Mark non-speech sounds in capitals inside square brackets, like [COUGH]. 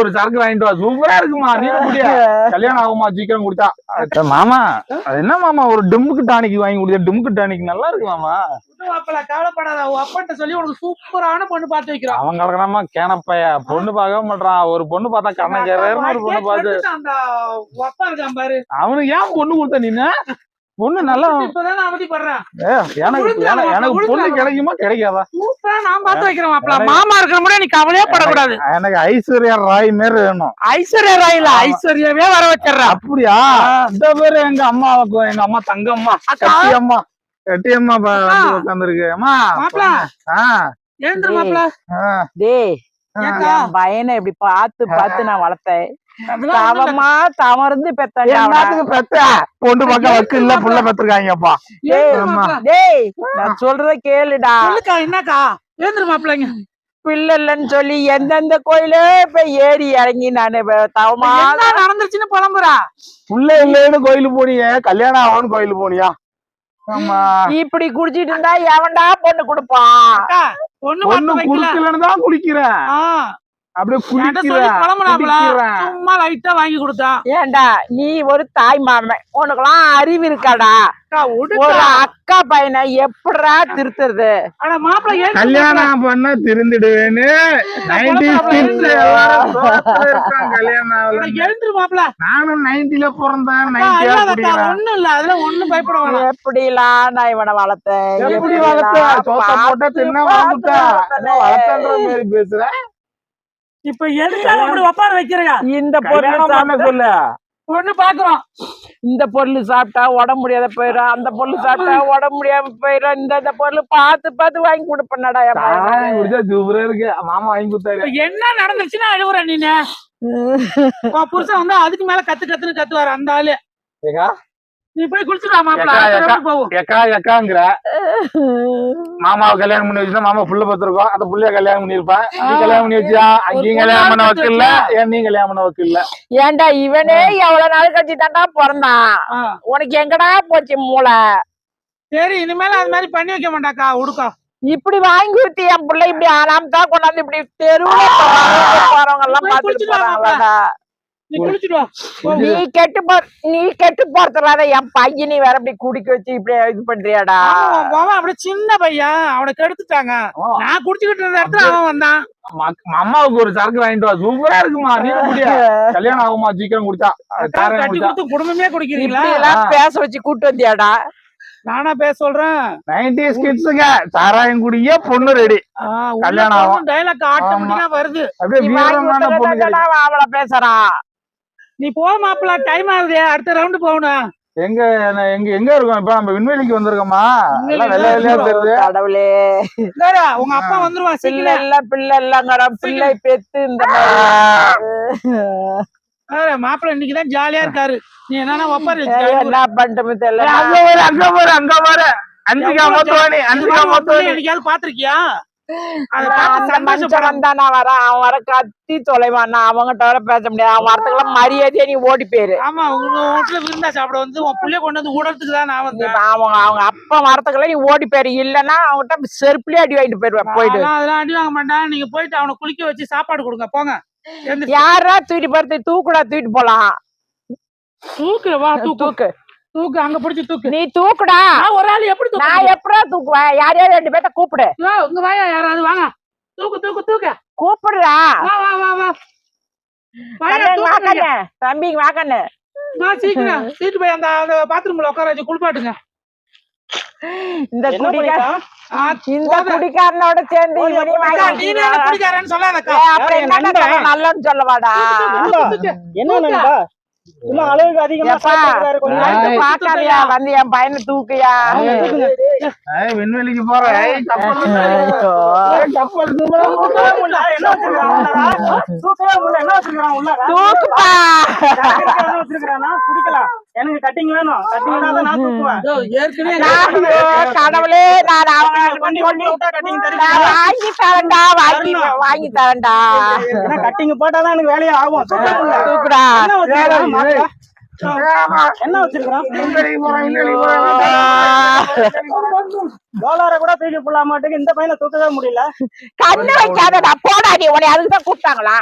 ஒரு சரக்கு வாங்கிட்டு வா. சூப்பரா இருக்குமா? நீ கல்யாணம் ஆகுமா? சீக்கிரம் குடிச்சா. அட மாமா அது என்ன மாமா? ஒரு டிம்முக்கு டானிக் வாங்கி குடிச்சா டிம்முக்கு டானிக் நல்லா இருக்கு மாமா. அப்பல கவலைப்படாத. உன் அப்பன்ட்ட சொல்லி உனக்கு சூப்பரான பொண்ணு பார்த்து வைக்கிறோம். அவன் கலக்கணமா கேனப்பைய. பொண்ணு பார்க்க மாட்டான் ஒரு பொண்ணு பார்த்தா கண்ணகரன்னு ஒரு பொண்ணு பார்த்து. அவனுக்கு ஏன் பொண்ணு கொடுத்த நீனு? பொண்ணு நல்லா இப்பதான் அவதிப்படுறேன் எனக்கு எனக்கு பொண்ணு கிடைக்குமா? கிடைக்காதா? சூப்பரா நான் பார்த்து வைக்கிறேன் மாப்பிள. மாமா இருக்கிற முறை நீ கவலையே படக்கூடாது. எனக்கு ஐஸ்வர்யா ராய் மாரி வேணும். ஐஸ்வர்யா ராயில ஐஸ்வர்யாவே வர வச்சிடுறேன் அப்படியா? இந்த பேரு எங்க அம்மா எங்க அம்மா தங்கம்மா. அக்கா. கட்டி அம்மா கட்டி அம்மா. உட்காந்துருக்கு அம்மா மாப்பிள. டேய். பையனை இப்படி பார்த்து பார்த்து நான் வளர்த்தேன். இல்ல. தவமா தவறுந்து பெத்தேன் என்னத்துக்கு பெத்த? பொண்ணு பக்கம் வக்கு இல்ல புள்ள. மாப்பிள. டேய் நான் சொல்றத கேளுடா. என்னக்கா? எழுந்துரு மாப்பிளைங்க பிள்ளை இல்லைன்னு சொல்லி எந்தெந்த கோயிலே போய் ஏறி இறங்கி நானு தவமா நடந்துருச்சுன்னு புலம்புறா? புள்ள இல்லைன்னு கோயிலுக்கு போனியே கல்யாணம் ஆகணும்னு கோயிலுக்கு போனியா? இப்படி குடிச்சிட்டு இருந்தா எவன்டா பொண்ணு கொடுப்பான்? பொண்ணு பொண்ணு குடுக்கலன்னு தான் குடிக்கிறேன். அப்படியே. சும்மா லைட்டா வாங்கி கொடுத்தான் ஏன்டா நீ ஒரு தாய் மாமன். உனக்கெல்லாம் அறிவு இருக்காடா. அக்கா, ஒரு. அக்கா பையனை எப்படிடா திருத்துறது? அட மாப்பிள எழுந்துரு மாப்பிள. கல்யாணம் பண்ண திருந்திடுவேன்னு நைன்டி கிட்ஸ் எல்லாரும் சோத்துல இருக்காங்க கல்யாணம் அட, ஆகல எழுந்துரு மாப்பிள. நானும் நைன்டில பிறந்தேன் ஒண்ணும் இல்ல. அதுல ஒண்ணும் பயப்பட எப்படிலாம் நான் இவனை வளர்த்தேன்? எப்படி போட்டா தின்ன வளர்த்தனே. வளர்த்தன்ற மாதிரி பேசுற? இப்ப எதுக்காக இப்படி உட்கார வைக்கிறியா இந்த பொருள் ஒண்ணு பாக்குறோம் இந்த பொருள் சாப்பிட்டா உடம்பு முடியாத போயிடும். அந்த பொருள் சாப்பிட்டா உடம்பு முடியாம போயிடும். இந்த இந்த பொருள் பார்த்து பார்த்து வாங்கி கொடுப்பேன்டா சூப்பரா இருக்கு. மாமா வாங்கி கொடுத்தாரு. என்ன நடந்துச்சுன்னா அழுவுற நீனு? [LAUGHS] புருஷன் வந்து அதுக்கு மேல கத்து கத்துன்னு கத்துவாரு அந்த ஆளு. ஏக்கா நீ போய் குளிச்சுடா மாப்பிள. எக்கா, அடுத்த எக்கா. round போவோம். எக்கா எக்காங்கிற? மாமாவை கல்யாணம் பண்ணி வச்சுன்னா மாமா புள்ள பத்திருக்கோம் அந்த புள்ளைய கல்யாணம் பண்ணிருப்பேன் நீ. கல்யாணம் பண்ணி வச்சியா? அங்கேயும் கல்யாணம் பண்ண பொண்ணு வக்கல ஏன் நீ கல்யாணம் பண்ண வக்கல ஏன்டா இவனே எவ்வளவு நாள் கழிச்சு தாண்டா பிறந்தான் உனக்கு எங்கடா போச்சு மூளை? சரி இனிமேல அது மாதிரி பண்ணி வைக்க மாட்டாக்கா உடுக்கா. இப்படி வாங்கி கொடுத்து என் பிள்ளை இப்படி ஆனாம தான் கொண்டாந்து இப்படி தெருவுல போறவங்க எல்லாம் பாத்துட்டு போறாங்களாடா நீ கெட்டு போ நீ கெட்டு போறதுலாத என் பையனை வேற இப்படி குடிக்க வச்சு இப்படி இது பண்றியாடா? மகன் அப்படியே சின்ன பையன் அவனை கெடுத்துட்டாங்க. நான் குடிச்சுக்கிட்டு இருந்த இடத்துல அவன் வந்தான். அம்மாவுக்கு ஒரு சரக்கு வாங்கிட்டு வா. சூப்பரா இருக்குமா நீ குடியா. கல்யாணம் ஆகுமா சீக்கிரம் குடிச்சா. கட்டி கொடுத்து குடும்பமே குடிக்கிறீங்களா? பேச வச்சு கூட்டு வந்தியாடா? நானா பேச சொல்றேன். நைன்டிஸ் கிட்ஸுங்க சாராயம் குடிய பொண்ணு ரெடி கல்யாணம் ஆகும். டைலாக் ஆட்டோமேட்டிக்கா வருது. அப்படியே வீரமான பொண்ணு அவள பேசுறான் நீ போ மாப்பிள டைம் ஆகுது அடுத்த ரவுண்டு போகணும். எங்க எங்க எங்க இருக்கோம் இப்ப? நம்ம விண்வெளிக்கு வந்திருக்கோமா? வெள்ளை வெள்ளையா தெரியுது. கடவுளே. உங்க அப்பா வந்துருவான் பிள்ளை இல்ல பிள்ளை இல்லங்கிற பிள்ளை பெத்து இந்த மாதிரி. ஆ, மாப்பிள இன்னைக்குதான் ஜாலியா இருக்காரு. நீ என்னன்னா ஒப்பாரு என்ன பண்ணிட்டு தெரியல. அங்க பாரு அங்க பாரு அங்க பாரு அஞ்சுக்கா மொத்தவாணி அஞ்சுக்கா மொத்தவாணி என்னைக்காவது பாத்திருக்கியா நான் பார்த்து அந்த மனுஷன் சந்தோஷப்படாம வந்தானா வர? அவன் வர கத்தி தொலைவான். நான் அவங்ககிட்ட வர பேச முடியாது. அவன் வரத்துக்கெல்லாம் மரியாதையா நீ ஓடி போயிரு. ஆமா உங்க வீட்டுல விருந்தா சாப்பிட வந்து உன் புள்ளைய கொண்டு வந்து ஊடறதுக்கு தான் நான் இப்ப அவங்க அவங்க அப்பா வரத்துக்கெல்லாம் நீ ஓடி போயிரு. இல்லன்னா அவங்ககிட்ட செருப்புலயே அடி வாங்கிட்டு போயிடுவேன் போயிடு. அதெல்லாம் அடி வாங்க மாட்டேன். நீங்க போயிட்டு அவனை குளிக்க வச்சு சாப்பாடு கொடுங்க. போங்க. யாரா தூக்கிட்டு போறது? தூக்குடா தூக்கிட்டு போலாம். தூக்கு வா தூக்கு. தூக்கு அங்க பிடிச்சு தூக்கு. நீ தூக்குடா. நான் ஒரு ஆள் எப்படி தூக்கு நான் எப்படா தூக்குவேன்? யார் யார் ரெண்டு பேர்த்த கூப்பிடு. யோ, இங்க வாயா யாராவது வாங்க. தூக்கு தூக்கு தூக்கு. கூப்பிடுடா. வா வா வா வா. வாக்கண்ணு தம்பிங்க வாக்கண்ணு வா சீக்கிரம். சீட்டு போய் அந்த பாத்ரூம்ல உட்கார வச்சு குளிப்பாட்டுங்க. இந்த குடிக்கார ஆ, இந்த குடிக்காரனோட சேர்ந்து. குடிக்காரன்னு சொல்லாதக்கா அப்புறம் என்ன சொல்ல நல்லன்னு சொல்லவாடா? என்ன நண்பா? அளவுக்கு அதிகமா பாக்காதயா வந்து என் பையனை தூக்குயா? விண்வெளிக்கு போறேன்? தூக்குப்பா? குடிக்கலாம். எனக்கு கட்டிங் வேணும். கட்டிங் தான் நான் தூக்குவேன். ஏற்கனவே கடவுளே நான்? வாங்கி தரேன்டா வாங்கி வாங்கி தரேன்டா. ஏன்னா கட்டிங் போட்டாதான் எனக்கு வேலையே ஆகும். தூக்குடா. என்ன போறேன். டோலார கூட தூக்கி போடலாம் மாட்டேங்குது இந்த பையனை தூக்கவே முடியல. கண்ணு வைக்காதடா போடா நீ உன்னை அதுக்கு தான் கூப்பிட்டாங்களா?